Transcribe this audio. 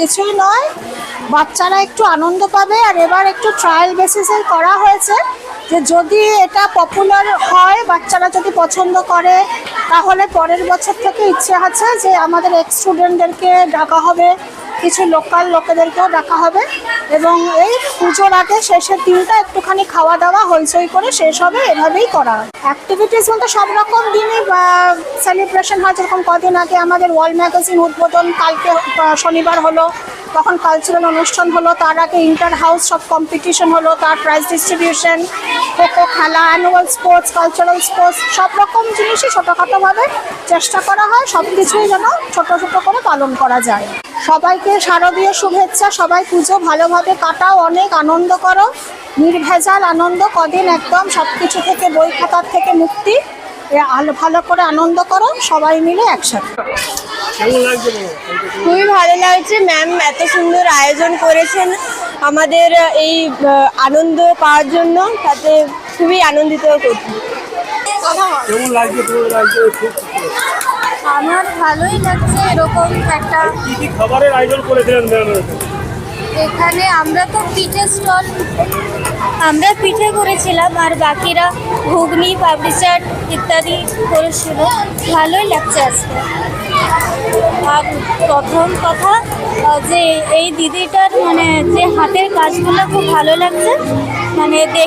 কিছুই নয়। বাচ্চারা একটু আনন্দ পাবে আর এবার একটু ট্রায়াল বেসিসে করা হয়েছে যে যদি এটা পপুলার হয়, বাচ্চারা যদি পছন্দ করে, তাহলে পরের বছর থেকে ইচ্ছে আছে যে আমাদের এক্স স্টুডেন্টদেরকে ডাকা হবে। কিছু লোকাল লোকেদেরকেও ডাকা হবে এবং এই পুজোর আগে শেষের দিনটা একটুখানি খাওয়া দাওয়া, হইচই করে শেষ হবে, এভাবেই করা হয়। অ্যাক্টিভিটিস বলতে সব রকম দিনই সেলিব্রেশন হয়। যেরকম কদিন আগে আমাদের ওয়ার্ল্ড ম্যাগাজিন উদ্বোধন, কালকে শনিবার হলো, তখন কালচারাল অনুষ্ঠান হলো, তার আগে ইন্টার হাউস সব কম্পিটিশন হলো, তার প্রাইজ ডিস্ট্রিবিউশন খোখো খেলা অ্যানুয়াল স্পোর্টস কালচারাল স্পোর্টস সব রকম জিনিসই ছোটোখাটোভাবে চেষ্টা করা হয়। সব কিছুই যেন ছোটো ছোটো করে পালন করা যায়। সবাইকে শারদীয় শুভেচ্ছা সবাই পুজো ভালোভাবে কাটাও অনেক আনন্দ করো। নির্ভেজাল আনন্দ কদিন একদম সব কিছু থেকে বই খাতার থেকে মুক্তি। ভালো করে আনন্দ করো সবাই মিলে একসাথে। খুবই ভালো লাগছে ম্যাম এত সুন্দর আয়োজন করেছেন আমাদের এই আনন্দ পাওয়ার জন্য তাতে খুবই আনন্দিত করছি কেমন লাগছে খুব আমার ভালোই লাগছে এরকম একটা কি কি খাবারের আয়োজন করেছিলেন এখানে আমরা তো পিঠে স্টল আমরা পিঠে করেছিলাম আর বাকিরা ঘুগনি পাপড়ি চাট ইত্যাদি করেছিল। ভালোই লাগছে আজকে। আর প্রথম কথা যে এই দিদিটার মানে যে হাতের কাজগুলো খুব ভালো লাগছে মানে দেখ